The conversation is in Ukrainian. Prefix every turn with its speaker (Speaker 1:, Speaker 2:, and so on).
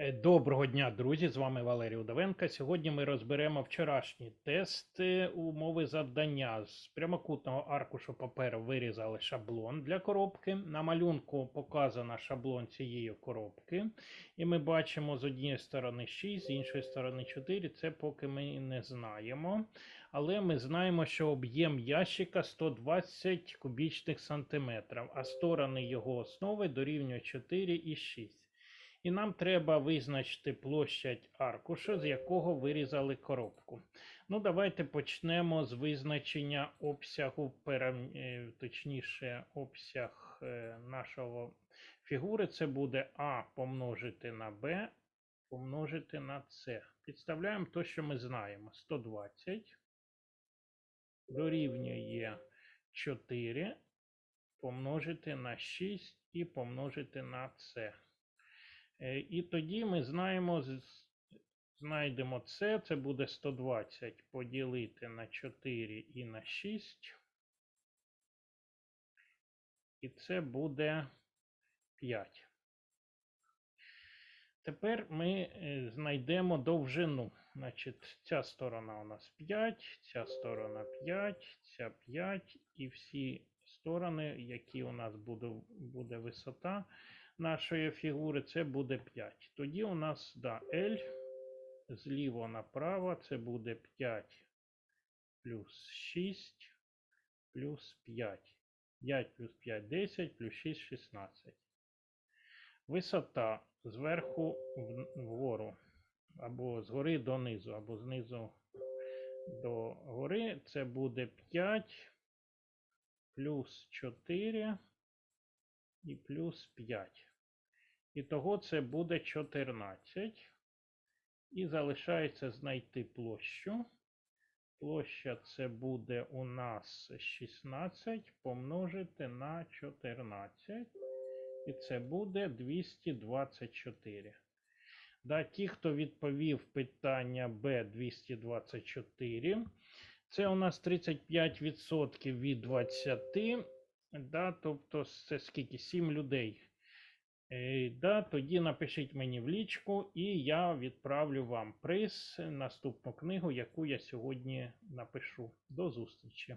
Speaker 1: Е, Доброго дня, друзі! З вами Валерій Удовенко. Сьогодні ми розберемо вчорашні тести умови завдання. З прямокутного аркушу паперу вирізали шаблон для коробки. На малюнку показано шаблон цієї коробки. І ми бачимо з однієї сторони 6, з іншої сторони 4. Це поки ми не знаємо. Але ми знаємо, що об'єм ящика 120 кубічних сантиметрів, а сторони його основи дорівнюють 4 і 6. І нам треба визначити площадь аркуша, з якого вирізали коробку. Ну, давайте почнемо з визначення обсягу, е, точніше, обсяг е, нашого фігури. Це буде А помножити на Б, помножити на С. Підставляємо те, що ми знаємо. 120 дорівнює 4 помножити на 6 і помножити на С. Е, І тоді ми знаємо, знайдемо це, це буде 120 поділити на 4 і на 6. І це буде 5. Тепер ми е, знайдемо довжину. Значить, ця сторона у нас 5, ця сторона 5, ця 5, і всі сторони, які у нас буде, буде висота нашої фігури, це буде 5. Тоді у нас да, L зліво направо це буде 5 плюс 6 плюс 5. 5 плюс 5 10 плюс 6 16. Висота зверху вгору, або згори донизу, або знизу до гори, це буде 5 плюс 4 і плюс 5. І того це буде 14. І залишається знайти площу. Площа це буде у нас 16 помножити на 14. І це буде 224. Да, ті, хто відповів питання Б224, це у нас 35% від 20. Да, тобто це скільки? 7 людей. Е, да, тоді напишіть мені в лічку, і я відправлю вам приз, наступну книгу, яку я сьогодні напишу. До зустрічі!